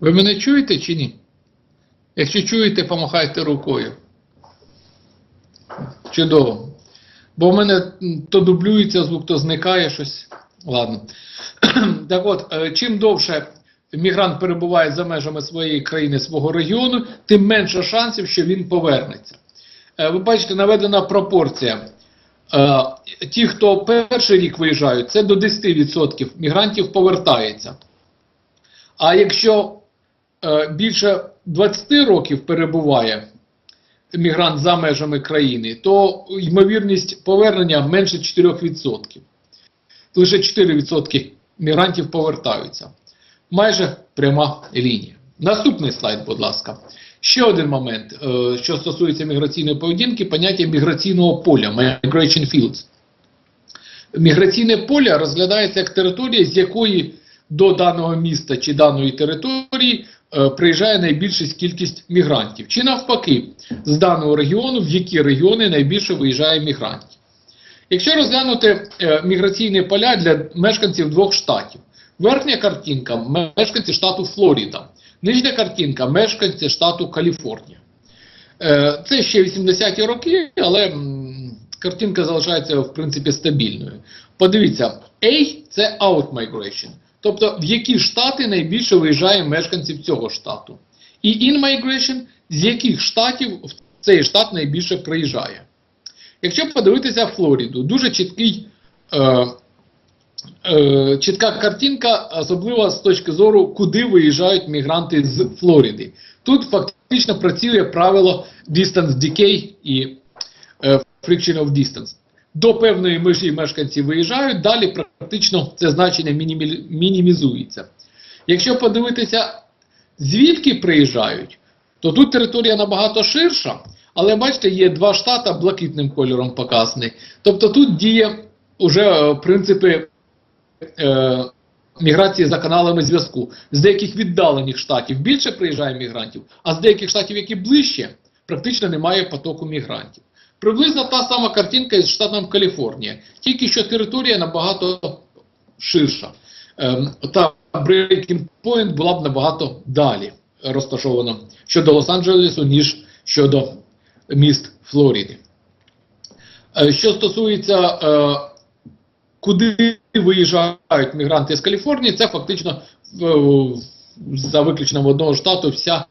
Ви мене чуєте чи ні? Якщо чуєте, помахайте рукою. Чудово. Бо в мене то дублюється звук, то зникає щось. Ладно. Так от, е, чим довше мігрант перебуває за межами своєї країни, свого регіону, тим менше шансів, що він повернеться. Е, Ви бачите, наведена пропорція. Е, Ті, хто перший рік виїжджають, це до 10% мігрантів повертається. А якщо е, більше 20 років перебуває мігрант за межами країни, то ймовірність повернення менше 4%. Лише 4% мігрантів повертаються. Майже пряма лінія. Наступний слайд, будь ласка. Ще один момент, е, що стосується міграційної поведінки, поняття міграційного поля, migration fields. Міграційне поле розглядається як територія, з якої до даного міста чи даної території е, приїжджає найбільша кількість мігрантів. Чи навпаки, з даного регіону, в які регіони найбільше виїжджає мігрантів. Якщо розглянути е, міграційні поля для мешканців двох штатів, верхня картинка мешканці штату Флоріда, нижня картинка мешканці штату Каліфорнія. Е, це ще 80-ті роки, але картинка залишається в принципі стабільною. Подивіться, A це out migration, тобто в які штати найбільше виїжджає мешканців цього штату. І in migration, з яких штатів в цей штат найбільше приїжджає. Якщо подивитися Флориду, дуже чіткий, е, е, чітка картинка, особливо з точки зору, куди виїжджають мігранти з Флориди. Тут фактично працює правило distance decay і е, friction of distance. До певної межі мешканці виїжджають, далі практично це значення мінімі- мінімізується. Якщо подивитися, звідки приїжджають, то тут територія набагато ширша, але бачите, є два штата блакитним кольором показаний. Тобто тут діє вже е, принципи е, міграції за каналами зв'язку. З деяких віддалених штатів більше приїжджає мігрантів, а з деяких штатів, які ближче, практично немає потоку мігрантів. Приблизно та сама картинка із штатом Каліфорнія, тільки що територія набагато ширша. Ем, та breaking point була б набагато далі розташована щодо Лос-Анджелесу, ніж щодо міст Флориди. Е, Що стосується, е, куди виїжджають мігранти з Каліфорнії, це фактично е, за виключенням одного штату вся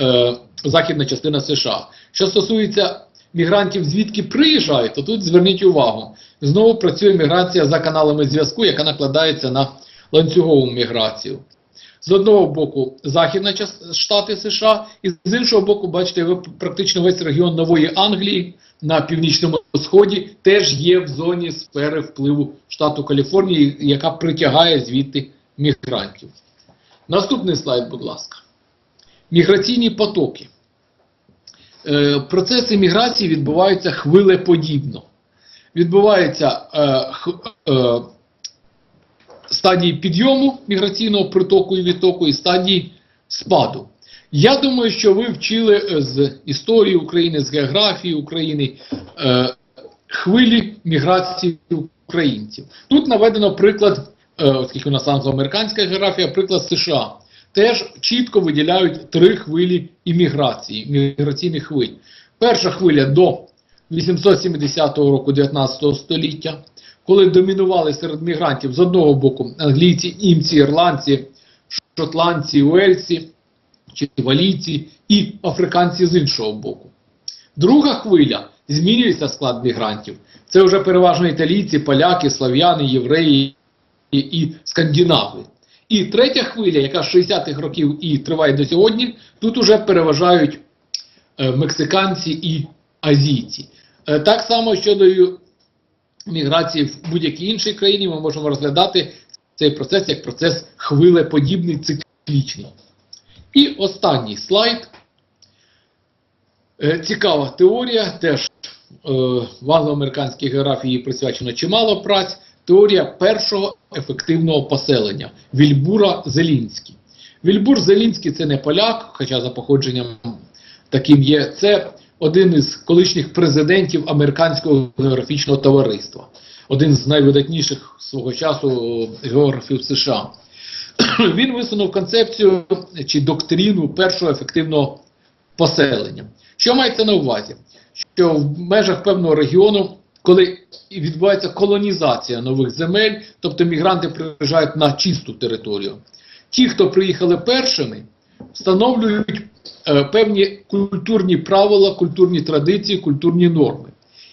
е, західна частина США. Що стосується мігрантів, звідки приїжджають, то тут зверніть увагу. Знову працює міграція за каналами зв'язку, яка накладається на ланцюгову міграцію. З одного боку, західна частина штати США, і з іншого боку, бачите, ви практично весь регіон Нової Англії на північному сході теж є в зоні сфери впливу штату Каліфорнії, яка притягає звідти мігрантів. Наступний слайд, будь ласка. Міграційні потоки. Е, процеси міграції відбуваються хвилеподібно. Відбуваються е, е, стадії підйому міграційного притоку і відтоку і стадії спаду. Я думаю, що ви вчили е, з історії України, з географії України е, хвилі міграції українців. Тут наведено приклад, е, оскільки у нас англоамериканська географія, приклад США. Теж чітко виділяють три хвилі імміграції, міграційних хвиль. Перша хвиля до 870 року 19 століття, коли домінували серед мігрантів з одного боку англійці, німці, ірландці, шотландці, уельці чи валійці і африканці з іншого боку. Друга хвиля змінюється склад мігрантів. Це вже переважно італійці, поляки, слав'яни, євреї і, скандинави. І третя хвиля, яка з 60-х років і триває до сьогодні, тут уже переважають е, мексиканці і азійці. Е, так само щодо міграції в будь-якій іншій країні, ми можемо розглядати цей процес як процес хвилеподібний, циклічний. І останній слайд. Е, Цікава теорія, теж е, в англоамериканській географії присвячено чимало праць. Теорія першого ефективного поселення Вільбура Зелінський. Вільбур Зелінський це не поляк, хоча за походженням таким є. Це один із колишніх президентів Американського географічного товариства. один з найвидатніших свого часу географів США. Він висунув концепцію чи доктрину першого ефективного поселення. Що мається на увазі? Що в межах певного регіону, коли відбувається колонізація нових земель, тобто мігранти приїжджають на чисту територію, ті, хто приїхали першими, встановлюють е, певні культурні правила, культурні традиції, культурні норми.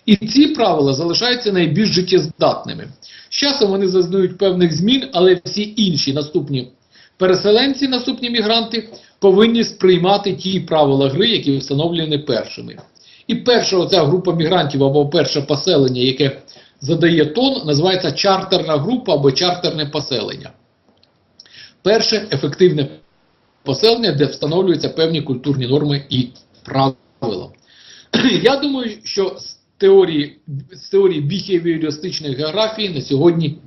І ці правила залишаються найбільш життєздатними. З часом вони зазнають певних змін, але всі інші наступні переселенці, наступні мігранти, повинні сприймати ті правила гри, які встановлені першими. І перша оця група мігрантів або перше поселення, яке задає тон, називається чартерна група або чартерне поселення. Перше ефективне поселення, де встановлюються певні культурні норми і правила. Я думаю, що теорії, з теорії біхевіористичної географії на сьогодні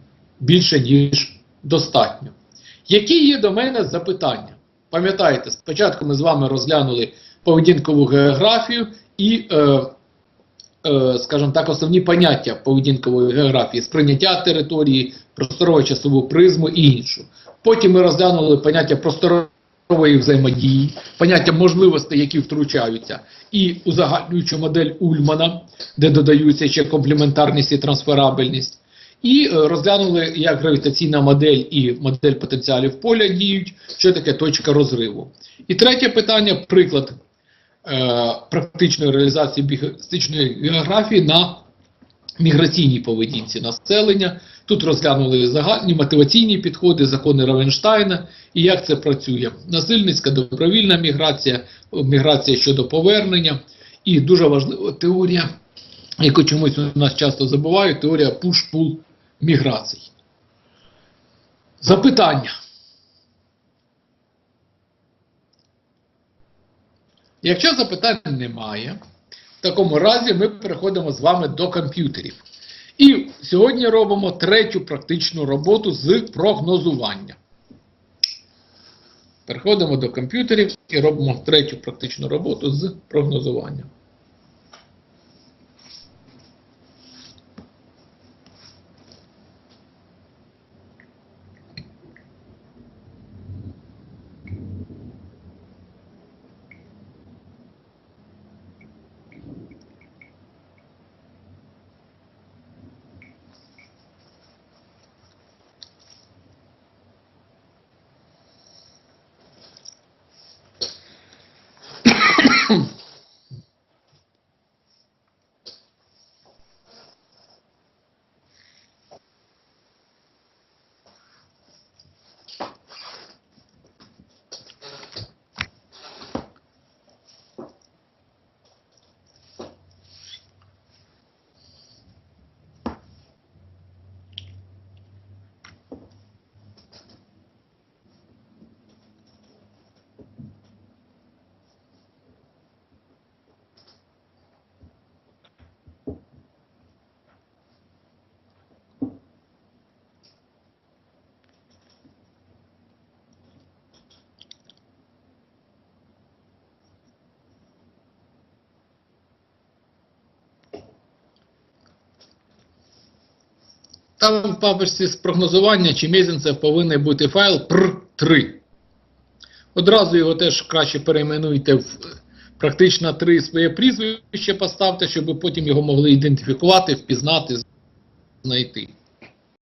більше, ніж достатньо. Які є до мене запитання? Пам'ятаєте, спочатку ми з вами розглянули поведінкову географію і, е, е, скажімо так, основні поняття поведінкової географії, сприйняття території, просторово-часову призму і іншу. Потім ми розглянули поняття просторової взаємодії, поняття можливостей, які втручаються, і узагальнюючу модель Ульмана, де додаються ще комплементарність і трансферабельність. І е, розглянули, як гравітаційна модель і модель потенціалів поля діють, що таке точка розриву. І третє питання приклад е, практичної реалізації біохістичної географії на міграційній поведінці населення. Тут розглянули загальні мотиваційні підходи, закони Равенштайна і як це працює. Насильницька добровільна міграція, міграція щодо повернення. І дуже важлива теорія, яку чомусь у нас часто забувають, теорія push-pull міграцій. Запитання. Якщо запитань немає, в такому разі ми переходимо з вами до комп'ютерів. І сьогодні робимо третю практичну роботу з прогнозування. Переходимо до комп'ютерів і робимо третю практичну роботу з прогнозування. Hmm. Там в папочці з прогнозування чи мезенцев повинен бути файл pr3. Одразу його теж краще перейменуйте в практично 3 своє прізвище поставте, щоб потім його могли ідентифікувати, впізнати, знайти.